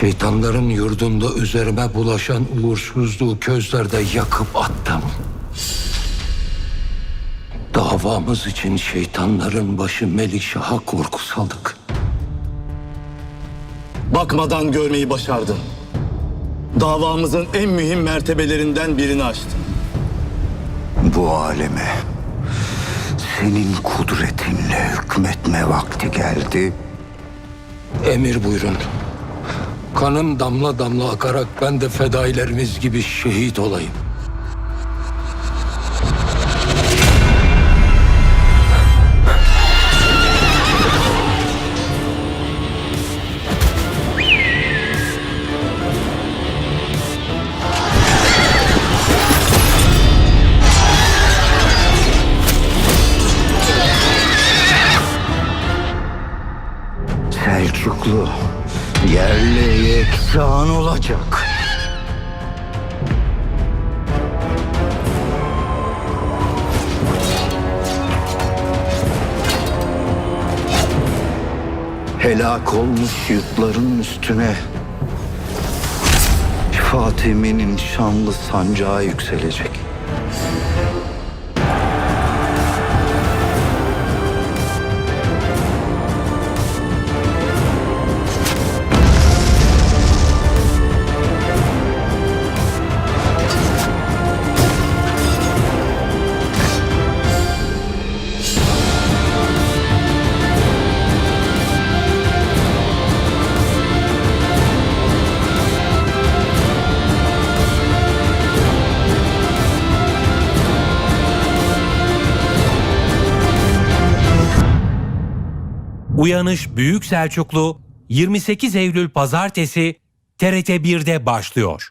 Şeytanların yurdunda üzerime bulaşan uğursuzluğu közlerde yakıp attım. Davamız için şeytanların başı Melikşah'a korku saldık. Bakmadan görmeyi başardın. Davamızın en mühim mertebelerinden birini açtın. Bu aleme senin kudretinle hükmetme vakti geldi. Emir buyurun. Kanım damla damla akarak ben de fedailerimiz gibi şehit olayım. Selçuklu yerle yeksan olacak. Helak olmuş yurtların üstüne Fatimi'nin şanlı sancağı yükselecek. Uyanış Büyük Selçuklu 28 Eylül Pazartesi TRT 1'de başlıyor.